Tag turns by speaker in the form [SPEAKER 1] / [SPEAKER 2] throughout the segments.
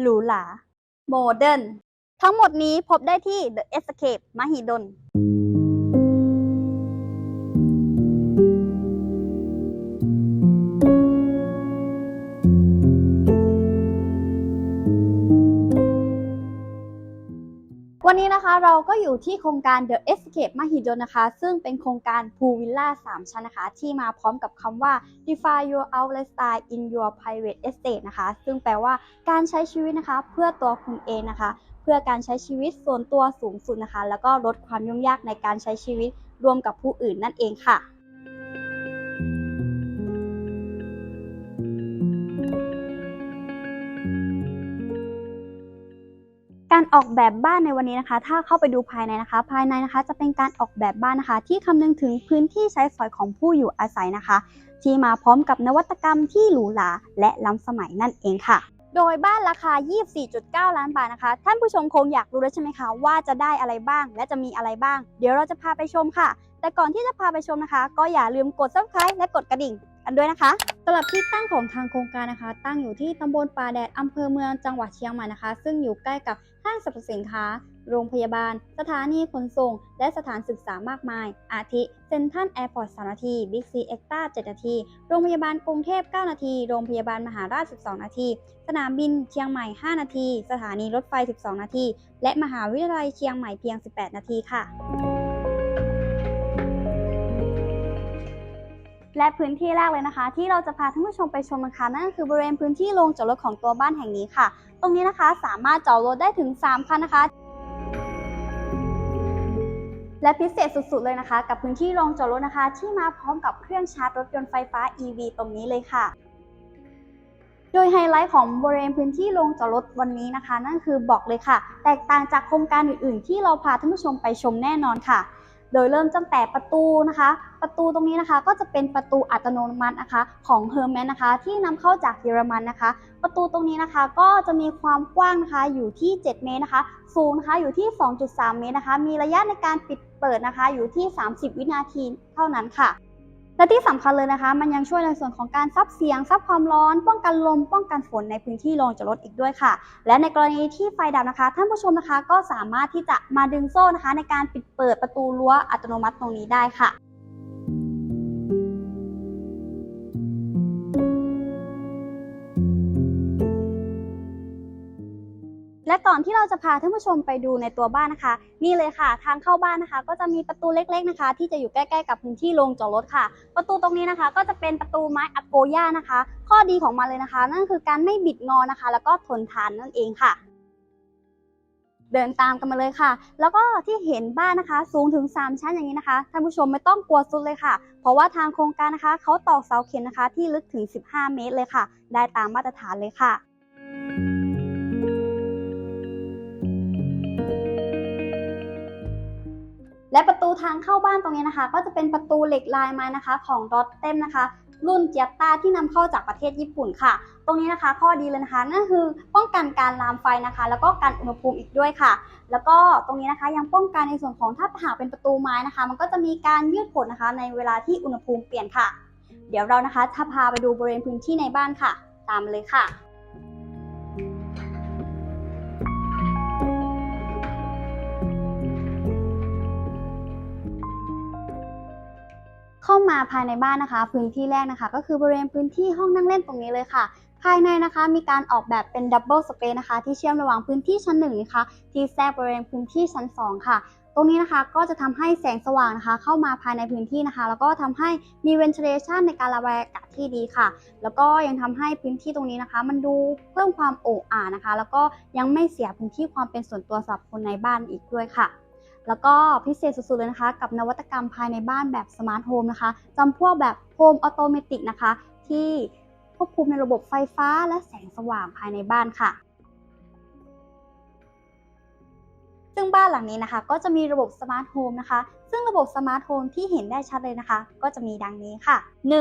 [SPEAKER 1] หรูหราโมเดิร์นทั้งหมดนี้พบได้ที่ The Escape มหิดล นี้นะคะเราก็อยู่ที่โครงการ The Escape มหิดลนะคะ ซึ่งเป็นโครงการพูวิลล่า 3 ชั้นนะคะ ที่มาพร้อมกับคำว่า Define your outlet style in your private estate นะคะ ซึ่งแปลว่าการใช้ชีวิตนะคะ เพื่อตัวคุณเองนะคะ เพื่อการใช้ชีวิตส่วนตัวสูงสุดนะคะ แล้วก็ลดความยุ่งยากในการใช้ชีวิตร่วมกับผู้อื่นนั่นเองค่ะ ออกแบบบ้านในวันนี้นะคะ ถ้าเข้าไปดูภายในนะคะ ภายในนะคะจะเป็นการออกแบบบ้านนะคะ ที่คำนึงถึงพื้นที่ใช้สอยของผู้อยู่อาศัยนะคะ ที่มาพร้อมกับนวัตกรรมที่หรูหราและล้ำสมัยนั่นเองค่ะ โดยบ้านราคา 24.9 ล้านบาทนะคะ ท่านผู้ชมคงอยากรู้แล้วใช่ไหมคะว่าจะได้อะไรบ้าง และจะมีอะไรบ้าง เดี๋ยวเราจะพาไปชมค่ะ แต่ก่อนที่จะพาไปชมนะคะ ก็อย่าลืมกด subscribe และกดกระดิ่ง กันด้วยนะคะสำหรับที่ตั้งของทางโครงการนะคะ ตั้งอยู่ที่ตำบลป่าแดดอำเภอเมืองจังหวัดเชียงใหม่นะคะ ซึ่งอยู่ใกล้กับห้างสรรพสินค้า โรงพยาบาล สถานีขนส่ง และสถานศึกษามากมาย อาทิเซ็นทัลแอร์พอร์ต3นาทีบิ๊กซีเอ็กต้า7นาที โรงพยาบาลกรุงเทพ 9 นาที โรงพยาบาลมหาราช 12 นาที สนามบินเชียงใหม่ 5 นาที สถานีรถไฟ 12 นาที และมหาวิทยาลัยเชียงใหม่เพียง 18 นาทีค่ะ และพื้นที่แรกเลยนะคะ ที่เราจะพาท่านผู้ชมไปชมนะคะนั่นก็คือบริเวณพื้นที่โรงจอดรถของตัวบ้านแห่งนี้ค่ะ ตรงนี้นะคะสามารถจอดรถได้ถึง 3 คันนะคะ และพิเศษสุดๆเลยนะคะ กับพื้นที่โรงจอดรถนะคะ ที่มาพร้อมกับเครื่องชาร์จรถยนต์ไฟฟ้า EV ตรงนี้เลยค่ะโดยไฮไลท์ของบริเวณพื้นที่โรงจอดรถวันนี้นะคะ นั่นคือบอกเลยค่ะ แตกต่างจากโครงการอื่นๆ ที่เราพาท่านผู้ชมไปชมแน่นอนค่ะ โดยเริ่มตั้งแต่ประตูนะคะ ประตูตรงนี้นะคะก็จะเป็นประตูอัตโนมัตินะคะของ h e r m e s นะคะ ที่นำเข้าจากเยอรมันนะคะ ประตูตรงนี้นะคะก็จะมีความกว้างนะคะอยู่ที่ 7 เมตรนะคะ สูงนะคะอยู่ที่ 2.3 เมตรนะคะ มีระยะในการปิดเปิดนะคะอยู่ที่ 30 วินาทีเท่านั้นค่ะ และที่สำคัญเลยนะคะ มันยังช่วยในส่วนของการซับเสียง ซับความร้อน ป้องกันลม ป้องกันฝนในพื้นที่โรงจอดรถอีกด้วยค่ะ และในกรณีที่ไฟดับนะคะ ท่านผู้ชมนะคะก็สามารถที่จะมาดึงโซ่นะคะ ในการปิดเปิดประตูรั้วอัตโนมัติตรงนี้ได้ค่ะ และก่อนที่เราจะพาท่านผู้ชมไปดูในตัวบ้านนะคะ นี่เลยค่ะ ทางเข้าบ้านนะคะ ก็จะมีประตูเล็ก ๆนะคะ ที่จะอยู่ใกล้ๆกับพื้นที่โรงจอดรถค่ะ ประตูตรงนี้นะคะ ก็จะเป็นประตูไม้อะโกย่านะคะ ข้อดีของมันเลยนะคะ นั่นคือการไม่บิดงอนะคะ แล้วก็ทนทานนั่นเองค่ะเดินตามกันมาเลยค่ะ แล้วก็ที่เห็นบ้านนะคะ สูงถึง 3 ชั้นอย่างนี้นะคะ ท่านผู้ชมไม่ต้องกลัวสุดเลยค่ะ เพราะว่าทางโครงการนะคะ เขาตอกเสาเข็มนะคะ ที่ลึกถึง 15 เมตรเลยค่ะ ได้ตามมาตรฐานเลยค่ะ และประตูทางเข้าบ้านตรงนี้นะคะ ก็จะเป็นประตูเหล็กลายไม้นะคะ ของรถเต็มนะคะรุ่นเจียต้าที่นำเข้าจากประเทศญี่ปุ่นค่ะ ตรงนี้นะคะข้อดีเลยนะคะนั่นคือป้องกันการลามไฟนะคะ แล้วก็การอุณหภูมิอีกด้วยค่ะ แล้วก็ตรงนี้นะคะยังป้องกันในส่วนของถ้าหากเป็นประตูไม้นะคะ มันก็จะมีการยืดผลนะคะในเวลาที่อุณหภูมิเปลี่ยนค่ะ เดี๋ยวเรานะคะจะพาไปดูบริเวณพื้นที่ในบ้านค่ะ ตามมาเลยค่ะ เข้ามาภายในบ้านนะคะ พื้นที่แรกนะคะ ก็คือบริเวณพื้นที่ห้องนั่งเล่นตรงนี้เลยค่ะ ภายในนะคะมีการออกแบบเป็นดับเบิลสเปซนะคะ ที่เชื่อมระหว่างพื้นที่ชั้นหนึ่งนะคะที่แทรกบริเวณพื้นที่ชั้นสองค่ะตรงนี้นะคะก็จะทำให้แสงสว่างนะคะ เข้ามาภายในพื้นที่นะคะ แล้วก็ทำให้มี ventilation ในการระบายอากาศที่ดีค่ะ แล้วก็ยังทำให้พื้นที่ตรงนี้นะคะ มันดูเพิ่มความโอ่อ่านะคะ แล้วก็ยังไม่เสียพื้นที่ความเป็นส่วนตัวสำหรับคนในบ้านอีกด้วยค่ะ แล้วก็พิเศษสุดๆเลยนะคะ กับนวัตกรรมภายในบ้านแบบสมาร์ทโฮมนะคะจำพวกแบบโฮมออโตเมติกนะคะที่ควบคุมในระบบไฟฟ้าและแสงสว่างภายในบ้านค่ะ ซึ่งบ้านหลังนี้นะคะ ก็จะมีระบบสมาร์ทโฮมนะคะ ซึ่งระบบสมาร์ทโฮมที่เห็นได้ชัดเลยนะคะ ก็จะมีดังนี้ค่ะ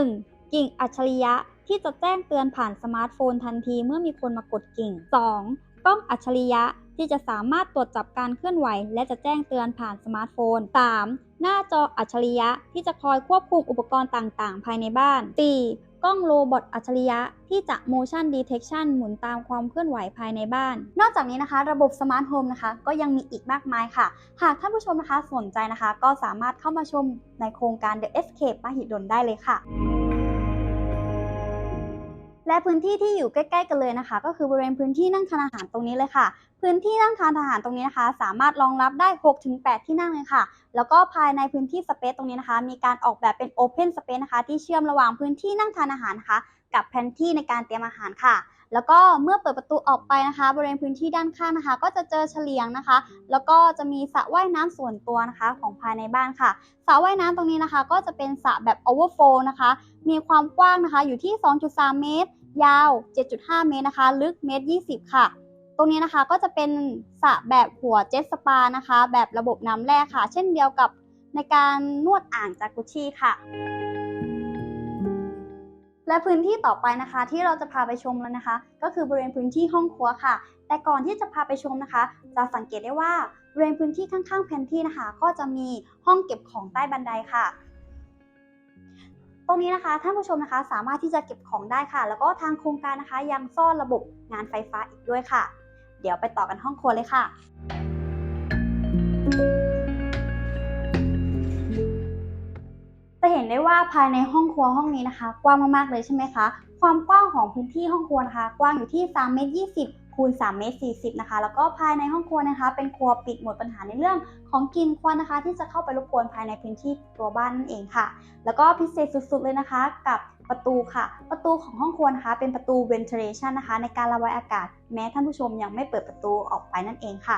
[SPEAKER 1] 1. กิ่งอัจฉริยะที่จะแจ้งเตือนผ่านสมาร์ทโฟนทันทีเมื่อมีคนมากดกิ่ง 2. กล้องอัจฉริยะ ที่จะสามารถตรวจจับการเคลื่อนไหว และจะแจ้งเตือนผ่านสมาร์ทโฟน 3. หน้าจออัจฉริยะที่จะคอยควบคุมอุปกรณ์ต่างๆ ภายในบ้าน 4. กล้องโรบอทอัจฉริยะที่จะ motion detection หมุนตามความเคลื่อนไหวภายในบ้าน นอกจากนี้นะคะ ระบบ smart home นะคะ ก็ยังมีอีกมากมายค่ะ หากท่านผู้ชมนะคะสนใจนะคะ ก็สามารถเข้ามาชมในโครงการ The Escape มหิดลได้เลยค่ะ และพื้นที่ที่อยู่ใกล้ ๆ กันเลยนะคะ ก็คือบริเวณพื้นที่นั่งทานอาหารตรงนี้เลยค่ะ พื้นที่นั่งทานอาหารตรงนี้นะคะ สามารถรองรับได้ 6-8 ที่นั่งเลยค่ะ แล้วก็ภายในพื้นที่สเปซตรงนี้นะคะ มีการออกแบบเป็นโอเพนสเปซนะคะ ที่เชื่อมระหว่างพื้นที่นั่งทานอาหารนะคะ กับแผนที่ในการเตรียมอาหารค่ะ แล้วก็เมื่อเปิดประตูออกไปนะคะ บริเวณพื้นที่ด้านข้างนะคะ ก็จะเจอเฉลียงนะคะ แล้วก็จะมีสระว่ายน้ำส่วนตัวนะคะของภายในบ้านค่ะสระว่ายน้ำตรงนี้นะคะ ก็จะเป็นสระแบบ overflow นะคะ มีความกว้างนะคะอยู่ที่ 2.3 เมตร ยาว 7.5 เมตรนะคะ ลึกเมตร 20 ค่ะตรงนี้นะคะก็จะเป็นสระแบบหัวเจ็ตสปานะคะ แบบระบบน้ำแร่ค่ะ เช่นเดียวกับในการนวดอ่างจากุชชี่ค่ะ และพื้นที่ต่อไปนะคะ ที่เราจะพาไปชมแล้วนะคะ ก็คือบริเวณพื้นที่ห้องครัวค่ะ แต่ก่อนที่จะพาไปชมนะคะ จะสังเกตได้ว่าบริเวณพื้นที่ข้างๆแผนที่นะคะ ก็จะมีห้องเก็บของใต้บันไดค่ะ ตรงนี้นะคะท่านผู้ชมนะคะ สามารถที่จะเก็บของได้ค่ะ แล้วก็ทางโครงการนะคะ ยังซ่อนระบบงานไฟฟ้าอีกด้วยค่ะ เดี๋ยวไปต่อกันห้องครัวเลยค่ะ นได้ว่าภายในห้องครัวห้องนี้นะคะ กว้างมากๆเลยใช่ไหมคะ ความกว้างของพื้นที่ห้องครัวนะคะ กว้างอยู่ที่3เมตร20คูณ3เมตร40นะคะ แล้วก็ภายในห้องครัวนะคะ เป็นครัวปิดหมดปัญหาในเรื่องของกลิ่นควันนะคะ ที่จะเข้าไปรบกวนภายในพื้นที่ตัวบ้านนั่นเองค่ะ แล้วก็พิเศษสุดๆเลยนะคะ กับประตูค่ะ ประตูของห้องครัวนะคะ เป็นประตู ventilation นะคะ ในการระบายอากาศ แม้ท่านผู้ชมยังไม่เปิดประตูออกไปนั่นเองค่ะ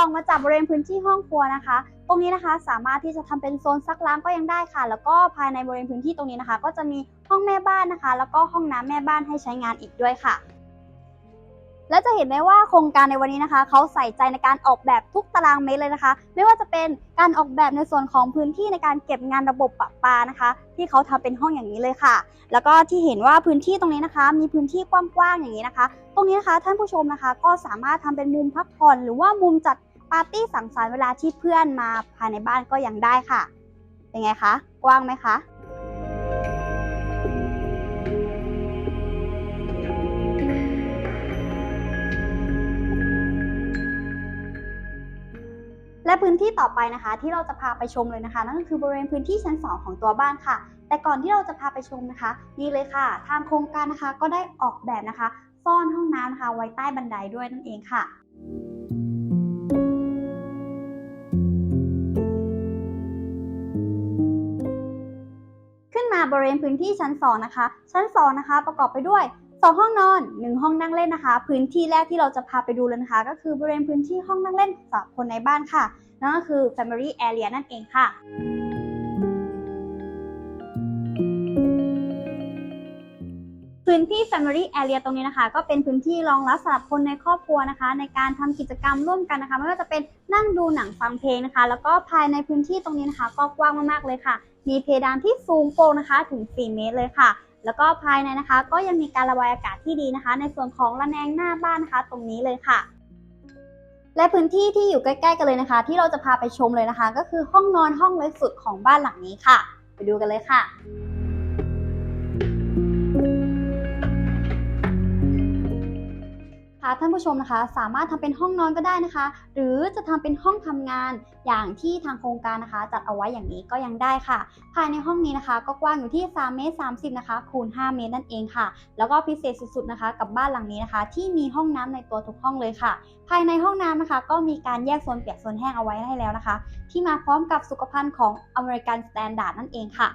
[SPEAKER 1] ออกมาจากบริเวณพื้นที่ห้องครัวนะคะ ตรงนี้นะคะสามารถที่จะทำเป็นโซนซักล้างก็ยังได้ค่ะ แล้วก็ภายในบริเวณพื้นที่ตรงนี้นะคะ ก็จะมีห้องแม่บ้านนะคะ แล้วก็ห้องน้ำแม่บ้านให้ใช้งานอีกด้วยค่ะและจะเห็นได้ว่าโครงการในวันนี้นะคะ เขาใส่ใจในการออกแบบทุกตารางเมตรเลยนะคะ ไม่ว่าจะเป็นการออกแบบในส่วนของพื้นที่ในการเก็บงานระบบปะปานะคะ ที่เขาทำเป็นห้องอย่างนี้เลยค่ะ แล้วก็ที่เห็นว่าพื้นที่ตรงนี้นะคะ มีพื้นที่กว้างๆอย่างนี้นะคะ ตรงนี้นะคะท่านผู้ชมนะคะ ก็สามารถทำเป็นมุมพักผ่อนหรือว่ามุมจัด ปาร์ตี้สังสรรค์เวลาที่เพื่อนมาภายในบ้านก็ยังได้ค่ะ เป็นไงคะ กว้างไหมคะและพื้นที่ต่อไปนะคะที่เราจะพาไปชมเลยนะคะนั่นก็คือบริเวณพื้นที่ชั้น 2 ของตัวบ้านค่ะ แต่ก่อนที่เราจะพาไปชมนะคะนี่เลยค่ะ ทางโครงการนะคะก็ได้ออกแบบนะคะ ซ่อนห้องน้ำนะคะไว้ใต้บันไดด้วยนั่นเองค่ะ บริเวณพื้นที่ชั้น 2 นะคะ ชั้น 2 นะคะ ประกอบไปด้วย 2 ห้องนอน 1 ห้องนั่งเล่นนะคะ พื้นที่แรกที่เราจะพาไปดูเลยนะคะ ก็คือบริเวณพื้นที่ห้องนั่งเล่นสำหรับคนในบ้านค่ะ นั่นก็คือ Family Area นั่นเองค่ะพื้นที่ Family Area ตรงนี้นะคะ ก็เป็นพื้นที่รองรับสำหรับคนในครอบครัวนะคะ ในการทำกิจกรรมร่วมกันนะคะ ไม่ว่าจะเป็น นั่งดูหนังฟังเพลงนะคะ แล้วก็ภายในพื้นที่ตรงนี้นะคะ ก็กว้างมากๆเลยค่ะ มีเพดานที่สูงโปร่งนะคะถึง 4 เมตรเลยค่ะ แล้วก็ภายในนะคะ ก็ยังมีการระบายอากาศที่ดีนะคะ ในส่วนของระแนงหน้าบ้านนะคะ ตรงนี้เลยค่ะและพื้นที่ที่อยู่ใกล้ๆกันเลยนะคะ ที่เราจะพาไปชมเลยนะคะ ก็คือห้องนอนห้องเล็กสุดของบ้านหลังนี้ค่ะ ไปดูกันเลยค่ะ ค่ะท่านผู้ชมนะคะสามารถทำเป็นห้องนอนก็ได้นะคะ หรือจะทำเป็นห้องทำงานอย่างที่ทางโครงการนะคะ จัดเอาไว้อย่างนี้ก็ยังได้ค่ะ ภายในห้องนี้นะคะ ก็กว้างอยู่ที่3เมตร30นะคะคูณ5เมตรนั่นเองค่ะ แล้วก็พิเศษสุดๆนะคะ กับบ้านหลังนี้นะคะ ที่มีห้องน้ำในตัวทุกห้องเลยค่ะ ภายในห้องน้ำนะคะ ก็มีการแยกโซนเปียกโซนแห้งเอาไว้ให้แล้วนะคะ ที่มาพร้อมกับสุขภัณฑ์ของอเมริกันสแตนดาร์ดนั่นเองค่ะ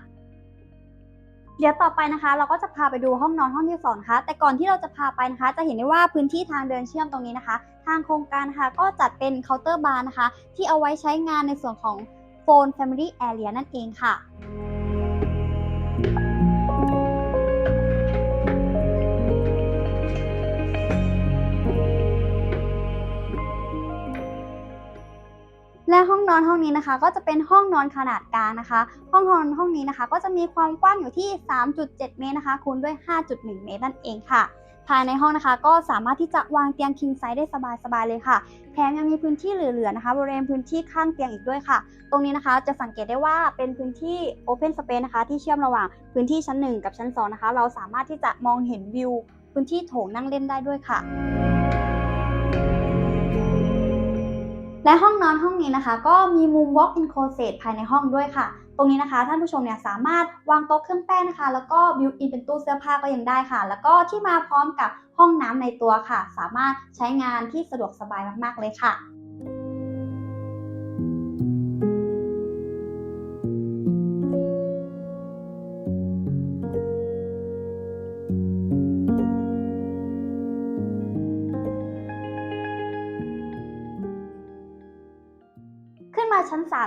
[SPEAKER 1] เดี๋ยวต่อไปนะคะ เราก็จะพาไปดูห้องนอนห้องที่สองนะคะแต่ก่อนที่เราจะพาไปนะคะ จะเห็นได้ว่าพื้นที่ทางเดินเชื่อมตรงนี้นะคะ ทางโครงการนะคะก็จัดเป็นเคาน์เตอร์บาร์นะคะ ที่เอาไว้ใช้งานในส่วนของโฟน Family Area นั่นเองค่ะ ห้องนี้นะคะ ก็จะเป็นห้องนอนขนาดกลางนะคะ ห้องนอนห้องนี้นะคะ ก็จะมีความกว้างอยู่ที่ 3.7 เมตรนะคะ คูณด้วย 5.1 เมตรนั่นเองค่ะ ภายในห้องนะคะ ก็สามารถที่จะวางเตียง king size ได้สบายๆเลยค่ะ แถมยังมีพื้นที่เหลือๆนะคะ บริเวณพื้นที่ข้างเตียงอีกด้วยค่ะ ตรงนี้นะคะจะสังเกตได้ว่าเป็นพื้นที่ open space นะคะ ที่เชื่อมระหว่างพื้นที่ชั้น 1 กับชั้น2นะคะ เราสามารถที่จะมองเห็นวิว พื้นที่โถงนั่งเล่นได้ด้วยค่ะ และห้องนอนห้องนี้นะคะ ก็มีมุม walk in closet ภายในห้องด้วยค่ะ ตรงนี้นะคะ ท่านผู้ชมเนี่ยสามารถวางโต๊ะเครื่องแป้งนะคะ แล้วก็ built in เป็นตู้เสื้อผ้าก็ยังได้ค่ะ แล้วก็ที่มาพร้อมกับห้องน้ำในตัวค่ะ สามารถใช้งานที่สะดวกสบายมากๆเลยค่ะ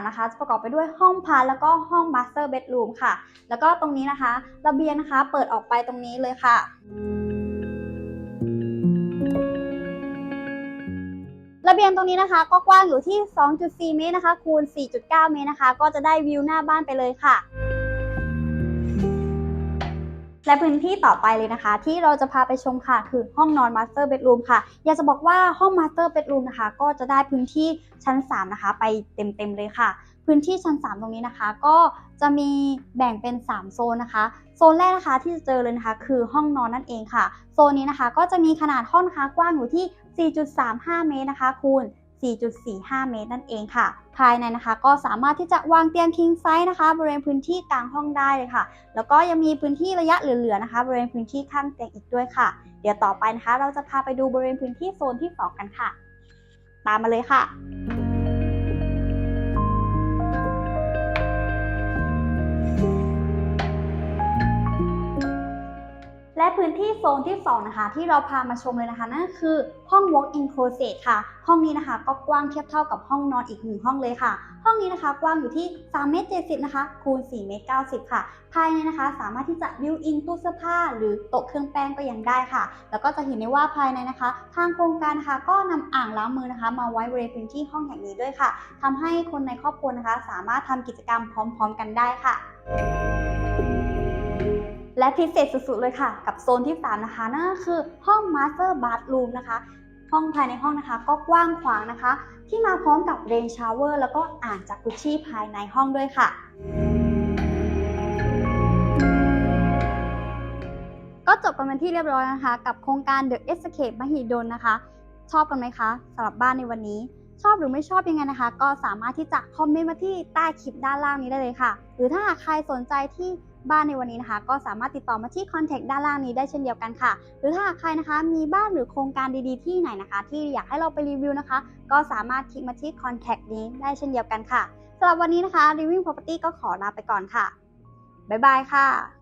[SPEAKER 1] นะคะ จะประกอบไปด้วยห้องพาแล้วก็ห้องมาสเตอร์เบดรูมค่ะ แล้วก็ตรงนี้นะคะระเบียงนะคะเปิดออกไปตรงนี้เลยค่ะระเบียงตรงนี้นะคะก็กว้างอยู่ที่ 2.4 เมตรนะคะ คูณ 4.9 เมตรนะคะ ก็จะได้วิวหน้าบ้านไปเลยค่ะ และพื้นที่ต่อไปเลยนะคะ ที่เราจะพาไปชมค่ะ คือห้องนอน Master Bedroom ค่ะ อยากจะบอกว่าห้อง Master Bedroom นะคะ ก็จะได้พื้นที่ชั้น 3 นะคะ ไปเต็มๆเลยค่ะ พื้นที่ชั้น 3 ตรงนี้นะคะ ก็จะมีแบ่งเป็น 3 โซนนะคะ โซนแรกนะคะที่จะเจอเลยนะคะ คือห้องนอนนั่นเองค่ะ โซนนี้นะคะก็จะมีขนาดห้องนะคะกว้างอยู่ที่ 4.35 เมตรนะคะคูณ 4.45 เมตรนั่นเองค่ะ ภายในนะคะก็สามารถที่จะวางเตียง king size นะคะ บริเวณพื้นที่กลางห้องได้เลยค่ะ แล้วก็ยังมีพื้นที่ระยะเหลือๆนะคะ บริเวณพื้นที่ข้างเตียงอีกด้วยค่ะ เดี๋ยวต่อไปนะคะ เราจะพาไปดูบริเวณพื้นที่โซนที่สองกันค่ะ ตามมาเลยค่ะ และพื้นที่โซนที่ 2 นะคะ ที่เราพามาชมเลยนะคะ นั่นคือห้อง walk-in closet ค่ะ ห้องนี้นะคะ ก็กว้างเทียบเท่ากับห้องนอนอีกหนึ่งห้องเลยค่ะ ห้องนี้นะคะ กว้างอยู่ที่3เมตร70นะคะคูณ4เมตร90ค่ะ ภายในนะคะ สามารถที่จะ built in ตู้เสื้อผ้า หรือโต๊ะเครื่องแป้งก็ยังได้ค่ะ แล้วก็จะเห็นได้ว่าภายในนะคะ ทางโครงการนะคะ ก็นำอ่างล้างมือนะคะ มาไว้บริเวณพื้นที่ห้องแห่งนี้ด้วยค่ะทำให้คนในครอบครัวนะคะ สามารถทำกิจกรรมพร้อม ๆ กันได้ค่ะ และพิเศษสุดๆเลยค่ะ กับโซนที่ 3 นะคะ นั่นก็คือห้อง Master Bathroom นะคะ ห้องภายในห้องนะคะ ก็กว้างขวางนะคะ ที่มาพร้อมกับเรนชาวเวอร์แล้วก็อ่างจากกุชชี่ภายในห้องด้วยค่ะก็จบกันเป็นที่เรียบร้อยนะคะ กับโครงการ The Escape มหิดลนะคะ ชอบกันไหมคะสำหรับบ้านในวันนี้ ชอบหรือไม่ชอบยังไงนะคะ ก็สามารถที่จะคอมเมนต์มาที่ใต้คลิปด้านล่างนี้ได้เลยค่ะ หรือถ้าหากใครสนใจที่ บ้านในวันนี้นะคะ ก็สามารถติดต่อมาที่คอนแทคด้านล่างนี้ได้เช่นเดียวกันค่ะ หรือถ้าใครนะคะ มีบ้านหรือโครงการดีๆที่ไหนนะคะ ที่อยากให้เราไปรีวิวนะคะ ก็สามารถคลิกมาที่คอนแทคนี้ได้เช่นเดียวกันค่ะสำหรับวันนี้นะคะ Living Property ก็ขอลาไปก่อนค่ะบ๊ายบายค่ะ